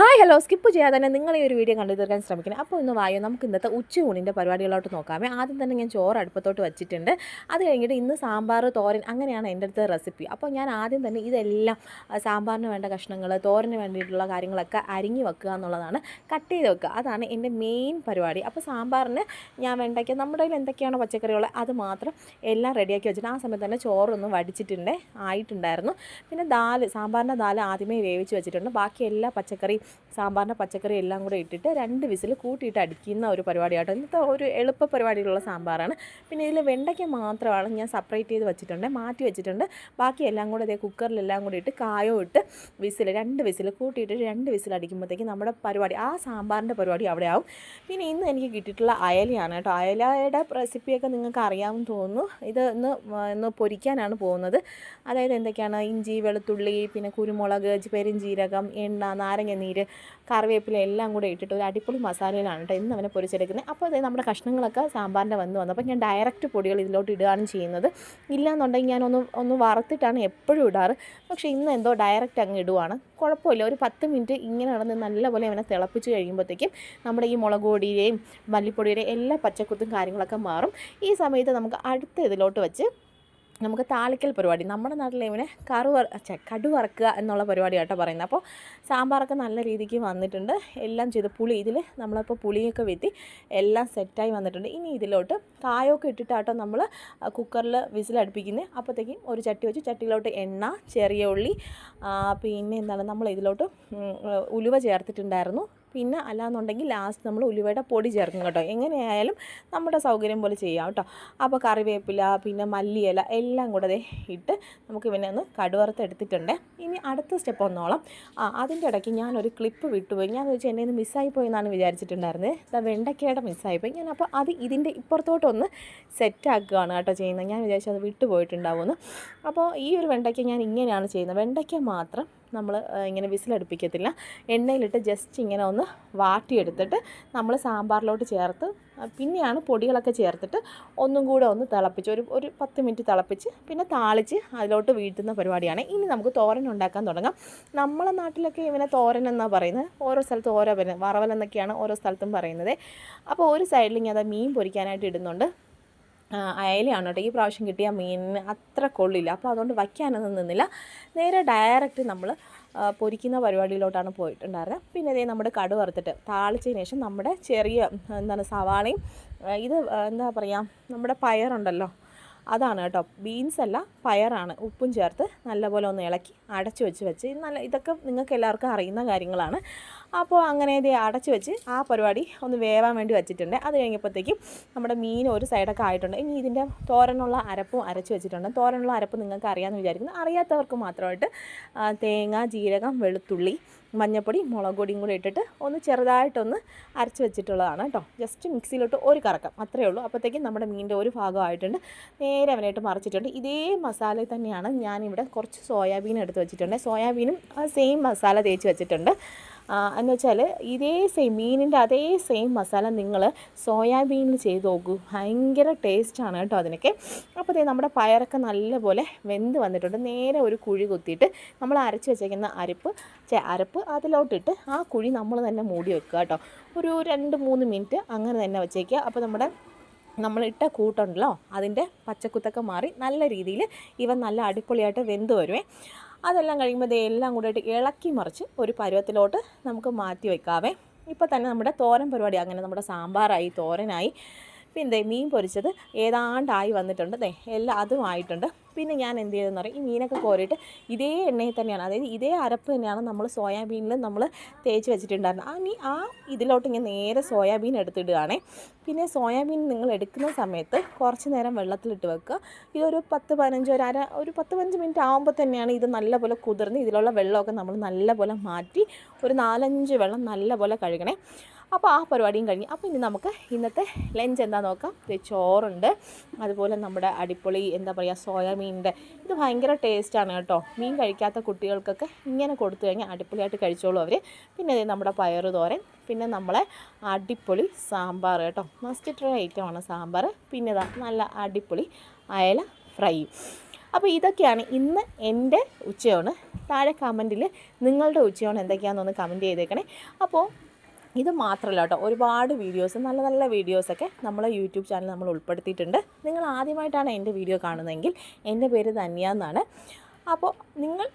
Hi hello. Skip ചെയ്യാതെ തന്നെ നിങ്ങൾ ഈ ഒരു വീഡിയോ കണ്ടു തീർക്കാൻ ശ്രമിക്കണം. അപ്പോൾ ഇന്ന് വായോ. നമുക്ക് ഇന്നത്തെ ഉച്ചയൂണിന്റെ പരിപാടികളോട്ട് നോക്കാമേ. ആദ്യം തന്നെ ഞാൻ ചോറ് അടുപ്പത്തോട്ട് വെച്ചിട്ടുണ്ട്. അത് കഴിഞ്ഞിട്ട് ഇന്ന് സാമ്പാർ തോരൻ അങ്ങനെയാണ് എന്റെ അടുത്ത റെസിപ്പി. അപ്പോൾ ഞാൻ ആദ്യം തന്നെ ഇതെല്ലാം സാമ്പാറിന് വേണ്ട കഷ്ണങ്ങൾ തോരന് വേണ്ടിയിട്ടുള്ള കാര്യങ്ങളൊക്കെ അരിഞ്ഞു വെക്കുക എന്നുള്ളതാണ്. കട്ട് ചെയ്ത് വെക്കുക. അതാണ് എന്റെ മെയിൻ പരിപാടി. അപ്പോൾ സാമ്പാറിന് ഞാൻ വേണ്ടയ്ക്ക് നമ്മുടെ കയ്യിൽ എന്തൊക്കെയാണോ പച്ചക്കറികൾ അത് മാത്രം എല്ലാം റെഡിയാക്കി വെച്ചിട്ട് ആ സമയത്ത് തന്നെ ചോറൊന്ന് വടിച്ചിട്ടുണ്ട് ആയിട്ടുണ്ടായിരുന്നു. പിന്നെ ദാൽ സാമ്പാറിന്റെ ദാൽ ആദ്യമേ വേവിച്ച് വെച്ചിട്ടുണ്ട്. ബാക്കി എല്ലാ പച്ചക്കറി സാമ്പാറിന്റെ പച്ചക്കറി എല്ലാം കൂടെ ഇട്ടിട്ട് രണ്ട് വിസിൽ കൂട്ടിയിട്ട് അടിക്കുന്ന ഒരു പരിപാടിയാട്ടോ. ഇന്നത്തെ ഒരു എളുപ്പ പരിപാടിയിലുള്ള സാമ്പാറാണ്. പിന്നെ ഇതിൽ വെണ്ടയ്ക്ക മാത്രമാണ് ഞാൻ സെപ്പറേറ്റ് ചെയ്ത് വെച്ചിട്ടുണ്ട് മാറ്റി വെച്ചിട്ടുണ്ട്. ബാക്കി എല്ലാം കൂടെ ഇതേ കുക്കറിലെല്ലാം കൂടി ഇട്ട് കായോ ഇട്ട് വിസിൽ രണ്ട് വിസിൽ കൂട്ടിയിട്ട് രണ്ട് വിസിൽ അടിക്കുമ്പോഴത്തേക്ക് നമ്മുടെ പരിപാടി ആ സാമ്പാറിന്റെ പരിപാടി അവിടെ ആവും. പിന്നെ ഇന്ന് എനിക്ക് കിട്ടിയിട്ടുള്ള അയലയാണ് കേട്ടോ. അയലയുടെ റെസിപ്പിയൊക്കെ നിങ്ങൾക്ക് അറിയാമെന്ന് തോന്നുന്നു. ഇത് ഇന്ന് ഇന്ന് പൊരിക്കാനാണ് പോകുന്നത്. അതായത് എന്തൊക്കെയാണ്? ഇഞ്ചി വെളുത്തുള്ളി പിന്നെ കുരുമുളക് പെരും പെരുംജീരകം എണ്ണ നാരങ്ങ നീര് കറിവേപ്പില എല്ലാം കൂടെ ഇട്ടിട്ട് ഒരു അടിപൊളി മസാലയിലാണ് കേട്ടോ ഇന്ന് അവനെ പൊരിച്ചെടുക്കുന്നത്. അപ്പോൾ അതായത് നമ്മുടെ കഷ്ണങ്ങളൊക്കെ സാമ്പാറിന്റെ വന്ന് വന്നു അപ്പോൾ ഞാൻ ഡയറക്റ്റ് പൊടികൾ ഇതിലോട്ട് ഇടുകയാണ് ചെയ്യുന്നത്. ഇല്ലാന്നുണ്ടെങ്കിൽ ഞാനൊന്ന് ഒന്ന് വറുത്തിട്ടാണ് എപ്പോഴും ഇടാറ്. പക്ഷേ ഇന്ന് എന്തോ ഡയറക്റ്റ് അങ്ങ് ഇടുവാണ്. കുഴപ്പമില്ല. ഒരു പത്ത് മിനിറ്റ് ഇങ്ങനെ നടന്ന് നല്ലപോലെ അവനെ തിളപ്പിച്ച് കഴിയുമ്പോഴത്തേക്കും നമ്മുടെ ഈ മുളക് പൊടിയുടെയും മല്ലിപ്പൊടിയുടെയും എല്ലാ പച്ചക്കുത്തും കാര്യങ്ങളൊക്കെ മാറും. ഈ സമയത്ത് നമുക്ക് അടുത്ത ഇതിലോട്ട് വെച്ച് നമുക്ക് താളിക്കൽ പരിപാടി. നമ്മുടെ നാട്ടിൽ ഇവനെ കറു ചെ ഛെ, കടു വറക്കുക എന്നുള്ള പരിപാടിയാട്ടോ പറയുന്നത്. അപ്പോൾ സാമ്പാറൊക്കെ നല്ല രീതിക്ക് വന്നിട്ടുണ്ട്. എല്ലാം ചെയ്ത് പുളി ഇതിൽ നമ്മളിപ്പോൾ പുളിയൊക്കെ വെത്തി എല്ലാം സെറ്റായി വന്നിട്ടുണ്ട്. ഇനി ഇതിലോട്ട് കായൊക്കെ ഇട്ടിട്ടാട്ടോ നമ്മൾ കുക്കറിൽ വിസിലടുപ്പിക്കുന്നത് അപ്പോഴത്തേക്കും ഒരു ചട്ടി വെച്ച് ചട്ടിയിലോട്ട് എണ്ണ ചെറിയ ഉള്ളി പിന്നെ എന്താണ് നമ്മൾ ഇതിലോട്ട് ഉലുവ ചേർത്തിട്ടുണ്ടായിരുന്നു. പിന്നെ അല്ലാന്നുണ്ടെങ്കിൽ ലാസ്റ്റ് നമ്മൾ ഉലുവയുടെ പൊടി ചേർക്കും കേട്ടോ. എങ്ങനെയായാലും നമ്മുടെ സൗകര്യം പോലെ ചെയ്യാം കേട്ടോ. അപ്പോൾ കറിവേപ്പില പിന്നെ മല്ലിയില എല്ലാം കൂടെ ഇട്ട് നമുക്ക് ഇവനെ ഒന്ന് കടുവറുത്ത് എടുത്തിട്ടുണ്ട്. ഇനി അടുത്ത സ്റ്റെപ്പ് ഒന്നോളം ആ അതിന്റെ ഇടയ്ക്ക് ഞാനൊരു ക്ലിപ്പ് വിട്ടുപോയി. ഞാൻ ചോദിച്ചാൽ എന്നെ ഇത് മിസ്സായി പോയെന്നാണ് വിചാരിച്ചിട്ടുണ്ടായിരുന്നത് ഇതാ വെണ്ടയ്ക്കയുടെ മിസ്സായിപ്പോയി ഞാൻ അപ്പോൾ അത് ഇതിന്റെ ഇപ്പുറത്തോട്ടൊന്ന് സെറ്റാക്കുകയാണ് കേട്ടോ ചെയ്യുന്നത്. ഞാൻ വിചാരിച്ചത് അത് വിട്ടുപോയിട്ടുണ്ടാവുമെന്ന്. അപ്പോൾ ഈ ഒരു വെണ്ടയ്ക്ക ഞാൻ ഇങ്ങനെയാണ് ചെയ്യുന്നത്. വെണ്ടയ്ക്ക മാത്രം നമ്മൾ ഇങ്ങനെ വിസിലടുപ്പിക്കത്തില്ല. എണ്ണയിലിട്ട് ജസ്റ്റ് ഇങ്ങനെ ഒന്ന് വാട്ടിയെടുത്തിട്ട് നമ്മൾ സാമ്പാറിലോട്ട് ചേർത്ത് പിന്നെയാണ് പൊടികളൊക്കെ ചേർത്തിട്ട് ഒന്നും കൂടെ ഒന്ന് തിളപ്പിച്ച് ഒരു ഒരു പത്ത് മിനിറ്റ് തിളപ്പിച്ച് പിന്നെ താളിച്ച് അതിലോട്ട് വീഴ്ത്തുന്ന പരിപാടിയാണ്. ഇനി നമുക്ക് തോരൻ ഉണ്ടാക്കാൻ തുടങ്ങാം. നമ്മളെ നാട്ടിലൊക്കെ ഇവനെ തോരൻ എന്നാണ് പറയുന്നത്? ഓരോ സ്ഥലത്ത് ഓരോ വരവൽ ഓരോ സ്ഥലത്തും പറയുന്നത്. അപ്പോൾ ഒരു സൈഡിൽ ഞാൻ അത് മീൻ പൊരിക്കാനായിട്ട് ഇടുന്നുണ്ട്. അയലയാണ് കേട്ടോ. ഈ പ്രാവശ്യം കിട്ടിയ മീനിന് അത്ര കൊള്ളില്ല അപ്പോൾ അതുകൊണ്ട് വയ്ക്കാനൊന്നും നിന്നില്ല. നേരെ ഡയറക്റ്റ് നമ്മൾ പൊരിക്കുന്ന പരിപാടിയിലോട്ടാണ് പോയിട്ടുണ്ടായിരുന്നത് പിന്നെ ഇതേ നമ്മുടെ കടു വറുത്തിട്ട് താളിച്ചതിന് ശേഷം നമ്മുടെ ചെറിയ എന്താണ് സവാളയും ഇത് എന്താ പറയുക നമ്മുടെ പയറുണ്ടല്ലോ. അതാണ് കേട്ടോ. ബീൻസ് അല്ല പയറാണ് ഉപ്പും ചേർത്ത് നല്ലപോലെ ഒന്ന് ഇളക്കി അടച്ചു വെച്ച് വെച്ച് നല്ല ഇതൊക്കെ നിങ്ങൾക്ക് എല്ലാവർക്കും അറിയുന്ന കാര്യങ്ങളാണ്. അപ്പോൾ അങ്ങനെ ഇത് അടച്ചു വെച്ച് ആ പരിപാടി ഒന്ന് വേവാൻ വേണ്ടി വെച്ചിട്ടുണ്ട്. അത് കഴിഞ്ഞപ്പോഴത്തേക്കും നമ്മുടെ മീൻ ഒരു സൈഡൊക്കെ ആയിട്ടുണ്ട്. ഇനി ഇതിന്റെ തോരനുള്ള അരപ്പും അരച്ച് വെച്ചിട്ടുണ്ട്. തോരനുള്ള അരപ്പ് നിങ്ങൾക്ക് അറിയാമെന്ന് വിചാരിക്കുന്നു. അറിയാത്തവർക്ക് മാത്രമായിട്ട് തേങ്ങ ജീരകം വെളുത്തുള്ളി മഞ്ഞപ്പൊടി മുളക് പൊടിയും കൂടി ഇട്ടിട്ട് ഒന്ന് ചെറുതായിട്ടൊന്ന് അരച്ച് വെച്ചിട്ടുള്ളതാണ് കേട്ടോ. ജസ്റ്റ് മിക്സിയിലോട്ട് ഒരു കറക്കം അത്രയേ ഉള്ളൂ. അപ്പോഴത്തേക്കും നമ്മുടെ മീനിന്റെ ഒരു ഭാഗമായിട്ടുണ്ട്. നേരെ അവനായിട്ട് മറിച്ചിട്ടുണ്ട്. ഇതേ മസാല തന്നെയാണ് ഞാനിവിടെ കുറച്ച് സോയാബീൻ എടുത്ത് വെച്ചിട്ടുണ്ട്. സോയാബീനും സെയിം മസാല തേച്ച് വെച്ചിട്ടുണ്ട്. എന്ന് വെച്ചാൽ ഇതേ സെയിം മീനിന്റെ അതേ സെയിം മസാല നിങ്ങൾ സോയാബീനിൽ ചെയ്ത് നോക്കൂ. ഭയങ്കര ടേസ്റ്റാണ് കേട്ടോ അതിനൊക്കെ. അപ്പോൾ ഇതേ നമ്മുടെ പയറൊക്കെ നല്ലപോലെ വെന്ത് വന്നിട്ടുണ്ട്. നേരെ ഒരു കുഴി കുത്തിയിട്ട് നമ്മൾ അരച്ച് വെച്ചേക്കുന്ന അരപ്പ് അരപ്പ് അതിലോട്ടിട്ട് ആ കുഴി നമ്മൾ തന്നെ മൂടി വെക്കുക കേട്ടോ. ഒരു രണ്ട് മൂന്ന് മിനിറ്റ് അങ്ങനെ തന്നെ വെച്ചേക്കുക. അപ്പോൾ നമ്മുടെ നമ്മളിട്ട കൂട്ടുണ്ടല്ലോ അതിന്റെ പച്ചക്കുത്തൊക്കെ മാറി നല്ല രീതിയിൽ ഇവ നല്ല അടിപൊളിയായിട്ട് വെന്ത് വരുവേ. അതെല്ലാം കഴിയുമ്പോൾ ഇതെല്ലാം എല്ലാം കൂടെ ഇട്ട് ഇളക്കി മറിച്ച് ഒരു പരുവത്തിലോട്ട് നമുക്ക് മാറ്റി വയ്ക്കാവേ ഇപ്പോൾ തന്നെ നമ്മുടെ തോരൻ പരിപാടി അങ്ങനെ നമ്മുടെ സാമ്പാറായി തോരനായി. പിന്നെ മീൻ പൊരിച്ചത് ഏതാണ്ടായി വന്നിട്ടുണ്ട്. ദേ എല്ലാം അതും ആയിട്ടുണ്ട്. പിന്നെ ഞാൻ എന്ത് ചെയ്തെന്ന് പറയും ഈ മീനൊക്കെ കോരിയിട്ട് ഇതേ എണ്ണയിൽ തന്നെയാണ് അതായത് ഇതേ അരപ്പ് തന്നെയാണ് നമ്മൾ സോയാബീനിൽ നമ്മൾ തേച്ച് വെച്ചിട്ടുണ്ടായിരുന്നത്. ആ മീ ആ ഇതിലോട്ട് ഇങ്ങനെ നേരെ സോയാബീൻ എടുത്തിടുകയാണേ. പിന്നെ സോയാബീൻ നിങ്ങൾ എടുക്കുന്ന സമയത്ത് കുറച്ച് നേരം വെള്ളത്തിലിട്ട് വെക്കുക. ഇതൊരു പത്ത് പതിനഞ്ച് ഒരു അര ഒരു പത്ത് പതിനഞ്ച് മിനിറ്റ് ആകുമ്പോൾ തന്നെയാണ് ഇത് നല്ലപോലെ കുതിർന്ന് ഇതിലുള്ള വെള്ളമൊക്കെ നമ്മൾ നല്ലപോലെ മാറ്റി ഒരു നാലഞ്ച് വെള്ളം നല്ലപോലെ കഴുകണേ. അപ്പോൾ ആ പരിപാടിയും കഴിഞ്ഞ്. അപ്പോൾ ഇനി നമുക്ക് ഇന്നത്തെ ലഞ്ച് എന്താ നോക്കാം. ചോറുണ്ട്. അതുപോലെ നമ്മുടെ അടിപൊളി എന്താ പറയുക സോയാമീനിന്റെ. ഇത് ഭയങ്കര ടേസ്റ്റാണ് കേട്ടോ. മീൻ കഴിക്കാത്ത കുട്ടികൾക്കൊക്കെ ഇങ്ങനെ കൊടുത്തു കഴിഞ്ഞാൽ അടിപൊളിയായിട്ട് കഴിച്ചോളൂ അവർ പിന്നെ അതേ നമ്മുടെ പയറ് തോരൻ. പിന്നെ നമ്മളെ അടിപൊളി സാമ്പാർ കേട്ടോ. മസ്റ്റ് ട്രൈ ഐറ്റമാണ് സാമ്പാർ പിന്നെ നല്ല അടിപൊളി അയല ഫ്രൈ. അപ്പോൾ ഇതൊക്കെയാണ് ഇന്ന് എന്റെ ഉച്ചയോണ്. താഴെ കമന്റിൽ നിങ്ങളുടെ ഉച്ചയോണ് എന്തൊക്കെയാണെന്നൊന്ന് കമന്റ് ചെയ്തേക്കണേ. അപ്പോൾ ഇത് മാത്രമല്ല കേട്ടോ ഒരുപാട് വീഡിയോസ് നല്ല നല്ല വീഡിയോസൊക്കെ നമ്മളെ യൂട്യൂബ് ചാനൽ നമ്മൾ ഉൾപ്പെടുത്തിയിട്ടുണ്ട്. നിങ്ങൾ ആദ്യമായിട്ടാണ് എന്റെ വീഡിയോ കാണുന്നതെങ്കിൽ എന്റെ പേര് ധന്യ എന്നാണ് അപ്പോൾ നിങ്ങൾ